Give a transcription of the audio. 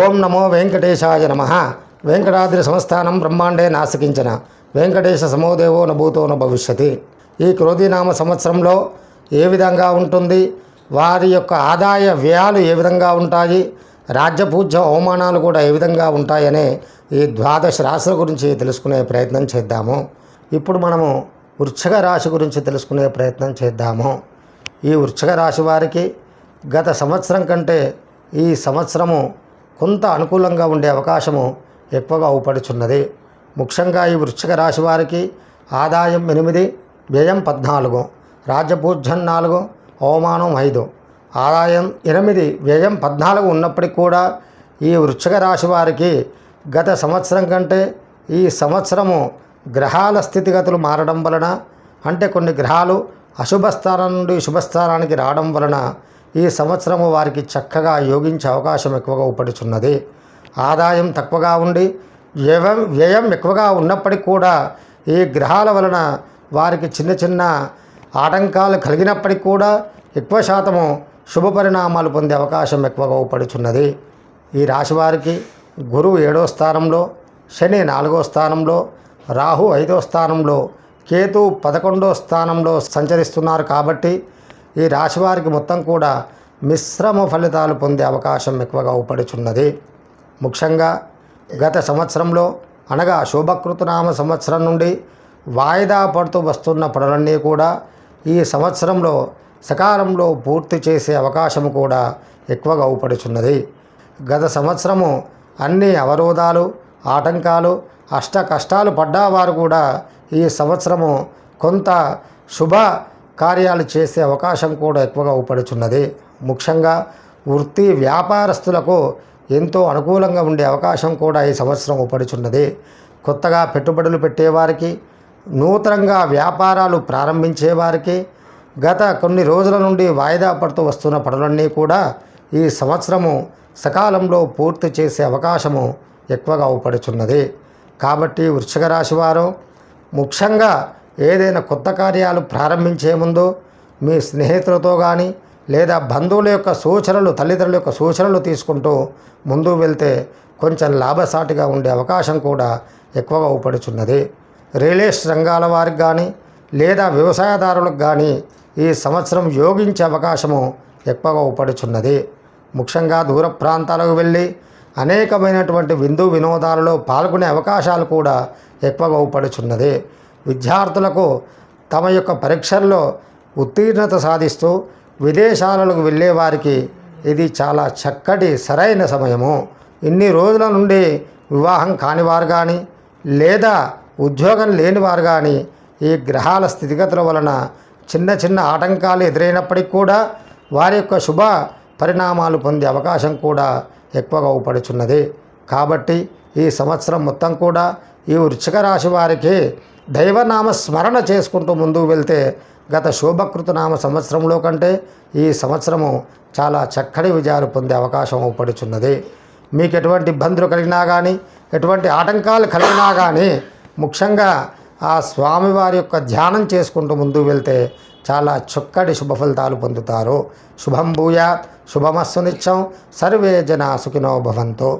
ఓం నమో వెంకటేశాయ నమ. వెంకటాద్రి సంస్థానం బ్రహ్మాండే నాసికించిన వెంకటేశ సమోదేవో నభూతో భవిష్యతి. ఈ క్రోధీనామ సంవత్సరంలో ఏ విధంగా ఉంటుంది? వారి యొక్క ఆదాయ వ్యయాలు ఏ విధంగా ఉంటాయి? రాజ్యపూజ్య అవమానాలు కూడా ఏ విధంగా ఉంటాయనే ఈ ద్వాదశ రాశుల గురించి తెలుసుకునే ప్రయత్నం చేద్దాము. ఇప్పుడు మనము వృక్షక రాశి గురించి తెలుసుకునే ప్రయత్నం చేద్దాము. ఈ వృక్షక రాశి వారికి గత సంవత్సరం కంటే ఈ సంవత్సరము కొంత అనుకూలంగా ఉండే అవకాశము ఎక్కువగా అవుపడుచున్నది ముఖ్యంగా ఈ వృశ్చిక రాశి వారికి ఆదాయం ఎనిమిది వ్యయం పద్నాలుగు రాజ్యపూజ్యం నాలుగు అవమానం ఐదు. ఆదాయం ఎనిమిది వ్యయం పద్నాలుగు ఉన్నప్పటికీ కూడా ఈ వృశ్చిక రాశి వారికి గత సంవత్సరం కంటే ఈ సంవత్సరము గ్రహాల స్థితిగతులు మారడం వలన అంటే కొన్ని గ్రహాలు అశుభ స్థానం నుండి శుభస్థానానికి రావడం వలన ఈ సంవత్సరము వారికి చక్కగా యోగించే అవకాశం ఎక్కువగా ఉపడుచున్నది ఆదాయం తక్కువగా ఉండి వ్యయం వ్యయం ఎక్కువగా ఉన్నప్పటికీ కూడా ఈ గ్రహాల వలన వారికి చిన్న చిన్న ఆటంకాలు కలిగినప్పటికీ కూడా ఎక్కువ శాతము శుభ పరిణామాలు పొందే అవకాశం ఎక్కువగా ఉపడుచున్నది ఈ రాశి వారికి గురువు ఏడో స్థానంలో శని నాలుగో స్థానంలో రాహు ఐదో స్థానంలో కేతు పదకొండో స్థానంలో సంచరిస్తున్నారు కాబట్టి ఈ రాశి వారికి మొత్తం కూడా మిశ్రమ ఫలితాలు పొందే అవకాశం ఎక్కువగా ఉపడుచున్నది ముఖ్యంగా గత సంవత్సరంలో అనగా శుభకృతనామ సంవత్సరం నుండి వాయిదా పడుతూ వస్తున్న పనులన్నీ కూడా ఈ సంవత్సరంలో సకాలంలో పూర్తి చేసే అవకాశం కూడా ఎక్కువగా ఊపడుచున్నది. గత సంవత్సరము అన్ని అవరోధాలు ఆటంకాలు అష్ట కష్టాలు పడ్డవారు కూడా ఈ సంవత్సరము కొంత శుభ కార్యాలు చేసే అవకాశం కూడా ఎక్కువగా ఊపడుచున్నది. ముఖ్యంగా వృత్తి వ్యాపారస్తులకు ఎంతో అనుకూలంగా ఉండే అవకాశం కూడా ఈ సంవత్సరం ఊపడుచున్నది. కొత్తగా పెట్టుబడులు పెట్టేవారికి నూతనంగా వ్యాపారాలు ప్రారంభించేవారికి గత కొన్ని రోజుల నుండి వాయిదా పడుతూ వస్తున్న పనులన్నీ కూడా ఈ సంవత్సరము సకాలంలో పూర్తి చేసే అవకాశము ఎక్కువగా ఊపడుచున్నది. కాబట్టి వృశ్చిక రాశి వారు ముఖ్యంగా ఏదైనా కొత్త కార్యాలు ప్రారంభించే ముందు మీ స్నేహితులతో కానీ లేదా బంధువుల యొక్క సూచనలు తల్లిదండ్రుల యొక్క సూచనలు తీసుకుంటూ ముందు వెళ్తే కొంచెం లాభసాటిగా ఉండే అవకాశం కూడా ఎక్కువగా ఉపడుచున్నది రియలేస్ రంగాల వారికి కానీ లేదా వ్యవసాయదారులకు కానీ ఈ సంవత్సరం యోగించే అవకాశము ఎక్కువగా ఉపడుచున్నది ముఖ్యంగా దూర ప్రాంతాలకు వెళ్ళి అనేకమైనటువంటి విందు వినోదాలలో పాల్గొనే అవకాశాలు కూడా ఎక్కువగా ఉపడుచున్నది విద్యార్థులకు తమ యొక్క పరీక్షల్లో ఉత్తీర్ణత సాధిస్తూ విదేశాలకు వెళ్ళే వారికి ఇది చాలా చక్కటి సరైన సమయము. ఇన్ని రోజుల నుండి వివాహం కానివారు కానీ లేదా ఉద్యోగం లేనివారు కానీ ఈ గ్రహాల స్థితిగతుల వలన చిన్న చిన్న ఆటంకాలు ఎదురైనప్పటికీ కూడా వారి యొక్క శుభ పరిణామాలు పొందే అవకాశం కూడా ఎక్కువగా ఉపడుచున్నది కాబట్టి ఈ సంవత్సరం మొత్తం కూడా ఈ వృచ్చిక రాశి వారికి దైవనామ స్మరణ చేసుకుంటూ ముందుకు వెళ్తే గత శోభకృతనామ సంవత్సరంలో కంటే ఈ సంవత్సరము చాలా చక్కటి విజయాలు పొందే అవకాశం పడుచున్నది. మీకు ఎటువంటి ఇబ్బందులు కలిగినా కానీ ఎటువంటి ఆటంకాలు కలిగినా కానీ ముఖ్యంగా ఆ స్వామివారి యొక్క ధ్యానం చేసుకుంటూ ముందుకు వెళ్తే చాలా చక్కటి శుభ ఫలితాలు పొందుతారు. శుభం భూయా శుభమస్సు నిత్యం సర్వే జనా సుఖినో భవంతు.